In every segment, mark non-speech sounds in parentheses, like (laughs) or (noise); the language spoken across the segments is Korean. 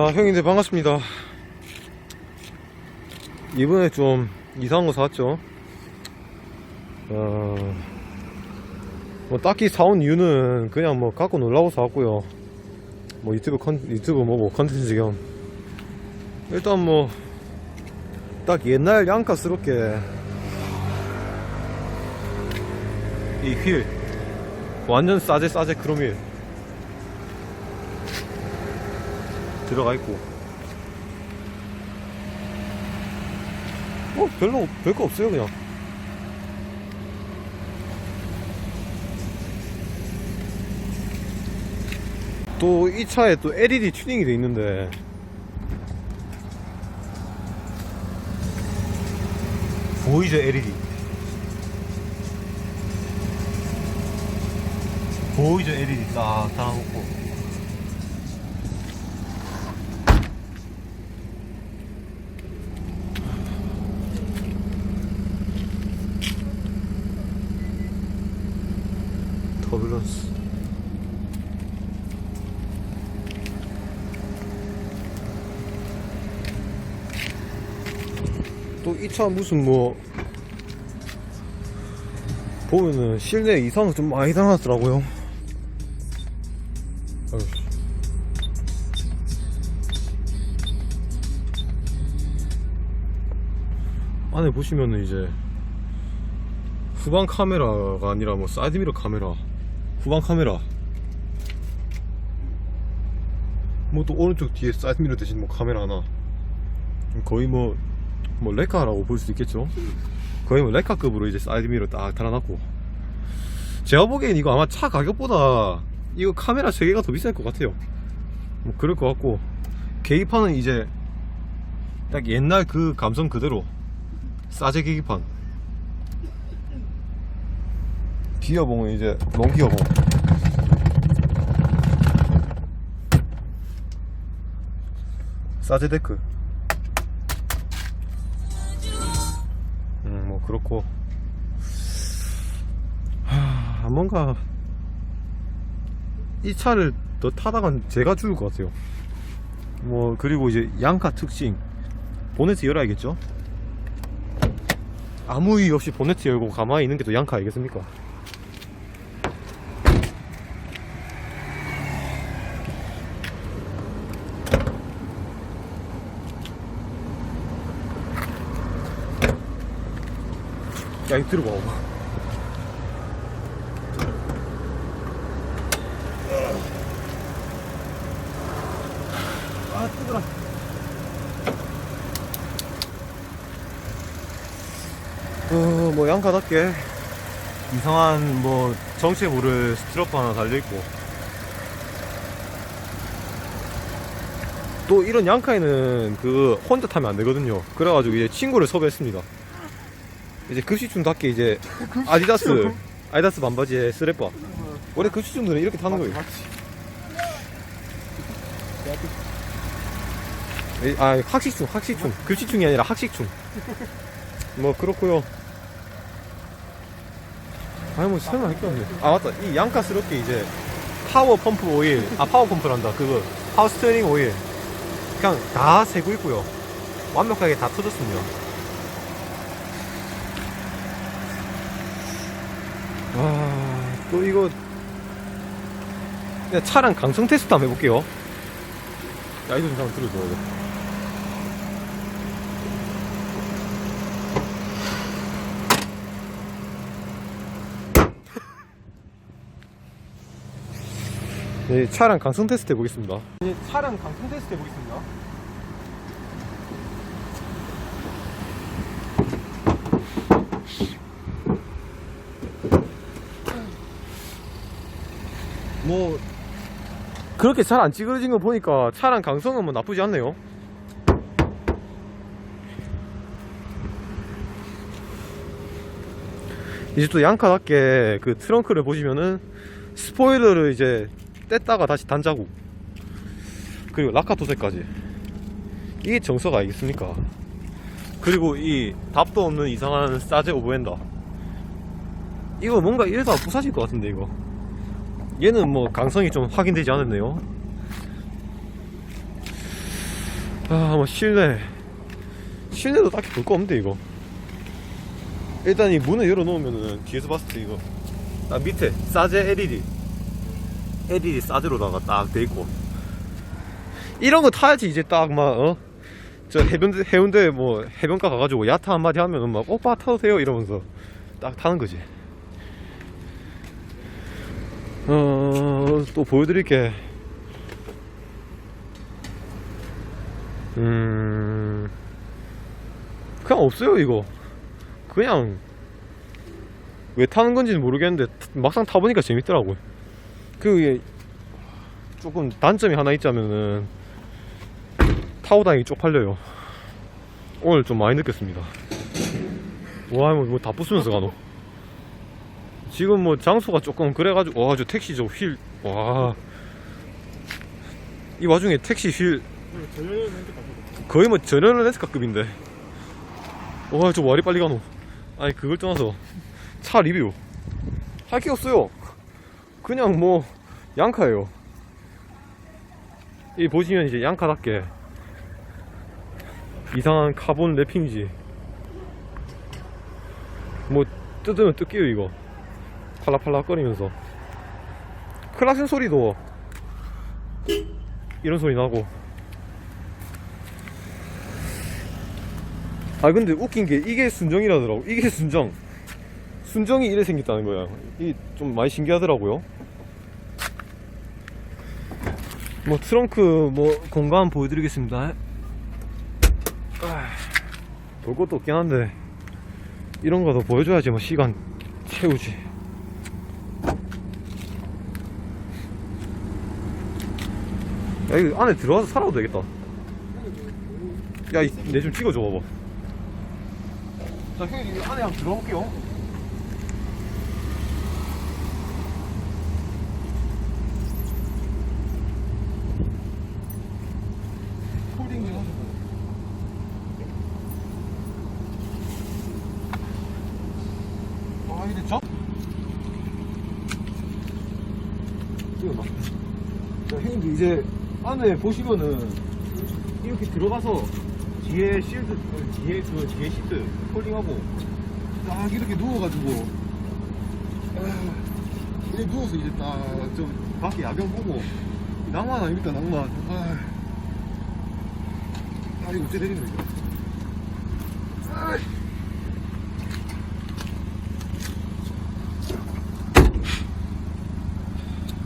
자, 형님들 반갑습니다. 이번에 좀 이상한 거 사왔죠. 어, 뭐 딱히 사온 이유는 그냥 뭐 갖고 놀라고 사왔고요. 뭐 유튜브 컨, 유튜브 뭐뭐 컨텐츠 겸. 일단 뭐, 딱 옛날 양가스럽게 이 휠. 완전 싸제 싸제 크롬 휠. 들어가 있고. 어 별로 별거 없어요 그냥. 또 이 차에 또 LED 튜닝이 돼 있는데. 보이죠 LED 보이죠 LED 딱 달아놓고 터뷸런스. 또 이 차 무슨 뭐 보면은 실내 이상은 좀 많이 아유. 안에 보시면은 이제 후방 카메라가 아니라 뭐 사이드미러 카메라 후방 카메라. 뭐 또 오른쪽 뒤에 사이드미러 대신 뭐 카메라 하나. 거의 뭐, 뭐 레카라고 볼 수 있겠죠? 거의 뭐 레카급으로 이제 사이드미러 딱 달아놨고. 제가 보기엔 이거 아마 차 가격보다 이거 카메라 3개가 더 비쌀 것 같아요. 뭐 그럴 것 같고. 계기판은 이제 딱 옛날 그 감성 그대로 싸제 계기판 기어봉은 이제 롱기어봉 사제데크 음뭐 그렇고 하 뭔가 이 차를 더 타다간 제가 죽을 것 같아요. 뭐 그리고 이제 양카 특징 보네트 열어야겠죠? 아무 이유 없이 보네트 열고 가만히 있는 게 또 양카 아니겠습니까? 야, 이거 들어봐. 아, 뜨거라. 어, 뭐, 양가답게 이상한, 뭐, 정체 모를 스트로프 하나 달려있고. 또 이런 양카에는 그 혼자 타면 안 되거든요. 그래가지고 이제 친구를 섭외했습니다. 이제 급식충답게 이제 아디다스 아디다스 반바지에 스레빠. 원래 급식충들은 이렇게 타는 거예요. 에, 아 학식충 학식충. 급식충이 아니라 학식충. 뭐 그렇고요. 아니 뭐 설마 할게 없네. 아 맞다. 이 양카스럽게 이제 파워 펌프 오일 아 파워 펌프란다 그거. 파워 스티어링 오일. 그냥 다 세고 있고요. 완벽하게 다 터졌습니다 또 이거 그냥 차량 강성 테스트 한번 해볼게요. 야, 이거 좀 한번 들어줘. 이거. 네, 차량 강성 테스트 해보겠습니다. 네, 차량 강성 테스트 해보겠습니다. 뭐 그렇게 잘 안 찌그러진 거 보니까 차량 강성은 뭐 나쁘지 않네요. 이제 또 양카답게 그 트렁크를 보시면은 스포일러를 이제 뗐다가 다시 단자국 그리고 라카토세까지 이게 정석 아니겠습니까? 그리고 이 답도 없는 이상한 싸제 오버핸더 이거 뭔가 이래서 부사질 것 같은데 이거 얘는 뭐 강성이 좀 확인되지 않았네요. 아, 뭐 실내. 실내도 딱히 볼 거 없는데 이거. 일단 이 문을 열어놓으면은 뒤에서 봤을 때 이거 딱 밑에 사제 LED LED 사제로다가 딱 돼 있고 이런 거 타야지 이제 딱 막 어? 저 해변대 해운대 뭐 해변가 가가지고 야타 한마디 하면은 막 오빠 타도 돼요 이러면서 딱 타는 거지. 어, 또 보여드릴게. 음, 그냥 없어요, 이거. 그냥, 왜 타는 건지는 모르겠는데, 막상 타보니까 재밌더라고요. 그, 조금 단점이 하나 있자면은, 타고 다니기 쪽팔려요. 오늘 좀 많이 느꼈습니다. 와, 뭐, 다 부수면서 가노. 지금 뭐 장소가 조금 그래가지고 와 저 택시 저 휠 와. 이 와중에 택시 휠. 거의 뭐 전현을 렌스카급인데. 와 저 와리 빨리 가노. 아니 그걸 떠나서 차 리뷰. 할 게 없어요. 그냥 뭐 양카예요. 이 보시면 이제 양카답게 이상한 카본 랩핑이지. 뭐 뜯으면 뜯겨요 이거 팔락팔락 거리면서. 클락슨 소리도 이런 소리 나고. 아 근데 웃긴 게 이게 순정이라더라고. 이게 순정. 순정이 이래 생겼다는 거야. 이 좀 많이 신기하더라고요. 뭐 트렁크 뭐 공간 보여드리겠습니다. 아, 볼 것도 없긴 한데. 이런 거도 보여줘야지 뭐 시간 채우지 야 이거 안에 들어가서 살아도 되겠다. 야내 좀 찍어줘 봐봐. 자 형님 이 안에 한번 들어볼게요. 폴딩 좀 하셔서 아 이게 저? 이거 봐. 자, 형님들 이제 안에 보시면은 이렇게 들어가서 뒤에 실드, 어, 뒤에 그 뒤에 시트 폴딩하고 딱 이렇게 누워가지고 아, 이제 누워서 이제 딱 좀 밖에 야경 보고 낭만 아닙니까 낭만? 아, 아 이거 어째 내리는 이거. 아.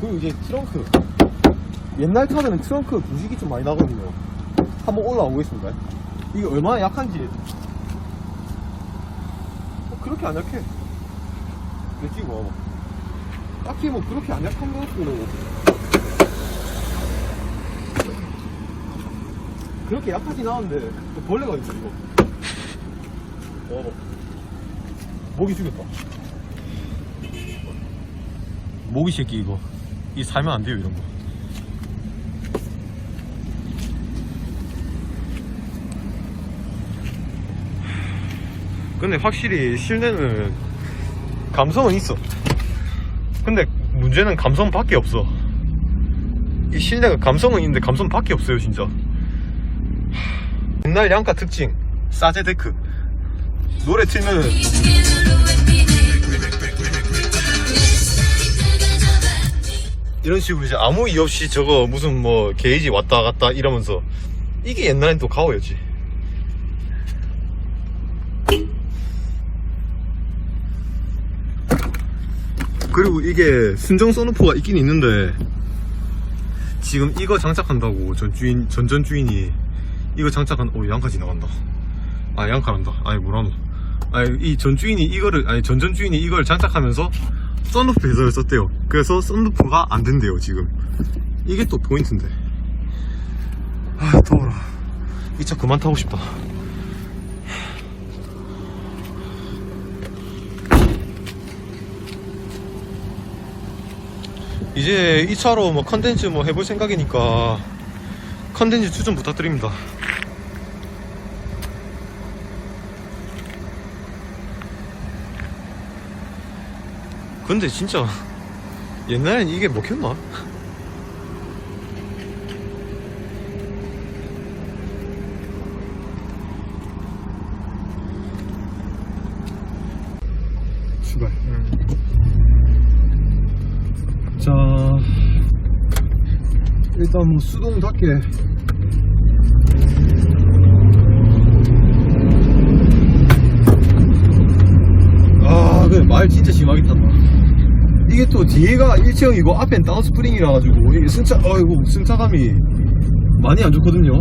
그리고 이제 트렁크 옛날 차들은 트렁크 부식이 좀 많이 나거든요. 한번 올라와 보겠습니다. 이게 얼마나 약한지. 어, 그렇게 안 약해. 내 찍어 봐봐 딱히 뭐 그렇게 안 약한 것 같고 그렇게 약하진 않은데 또 벌레가 있어 이거. 봐봐 모기 죽였다. 모기 새끼 이거. 이 살면 안 돼요 이런 거 근데 확실히 실내는 감성은 있어. 근데 문제는 감성 밖에 없어. 이 실내가 감성은 있는데 감성 밖에 없어요 진짜. 하, 옛날 양가 특징 사제 데크. 노래 틀면은 이런 식으로 이제 아무 이유 없이 저거 무슨 뭐 게이지 왔다 갔다 이러면서 이게 옛날엔 또 가오였지 그리고 이게 순정 선루프가 있긴 있는데 지금 이거 장착한다고 전 주인 전전 주인이 이거 장착한 오 양카 지 나간다. 아 양카란다. 아니 뭐라노. 아니 이 전 주인이 이거를 아니 전전 주인이 이걸 장착하면서 썬루프 배설을 썼대요. 그래서 썬루프가 안 된대요 지금. 이게 또 포인트인데. 아 더워라. 이 차 그만 타고 싶다 이제 이 차로 뭐 컨텐츠 뭐 해볼 생각이니까 컨텐츠 추천 부탁드립니다 근데 진짜 옛날엔 이게 먹혔나? 일단 뭐 수동 닫게. 아, 그래 말 진짜 심하게 탔다. 이게 또 뒤에가 일체형이고 앞엔 다운스프링이라 가지고 이게 승차, 어이구 승차감이 많이 안 좋거든요.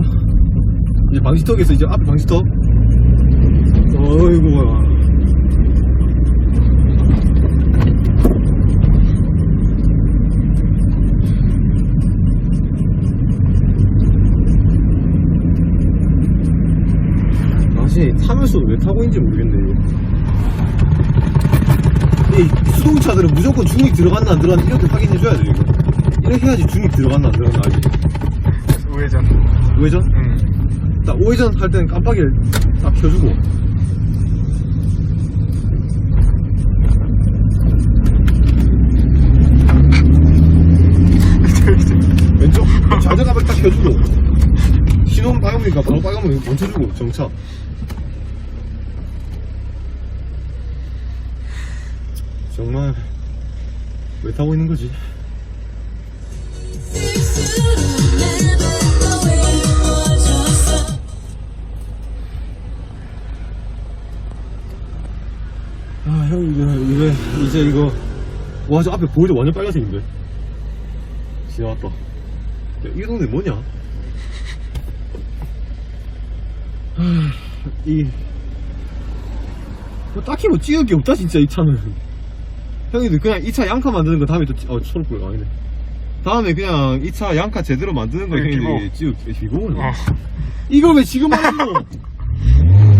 이제 방지턱에서 이제 앞에 방지턱. 어이구. 다시 타면서도 왜 타고 있는지 모르겠네. 이 수동차들은 무조건 중립 들어갔나 안 들어갔나 이렇게 확인해줘야 돼, 이거. 이렇게 해야지 중립 들어갔나 안 들어갔나 알지. 우회전. 우회전? 응. 딱 우회전 할 때는 깜빡이를 딱 켜주고. (laughs) 왼쪽 좌전 깜빡이 딱 켜주고. 신호는 빨간불이니까 바로 빨간불 멈춰주고, 정차. 정말 왜 타고 있는 거지? 아, 형, 이거, 이거, 이제 이거. 와, 저 앞에 보이죠? 완전 빨간색인데. 지나왔다. 야, 이 동네 뭐냐? 아, 이. 뭐 딱히 뭐 찍을 게 없다, 진짜, 이 차는. 형님들 그냥 이차 양카 만드는 거 다음에 또, 찍- 어, 초록불 아니네. 다음에 그냥 이차 양카 제대로 만드는 거 네, 형님들이 찍을, 비고. 어. 이걸 왜 지금 하는 거? (laughs)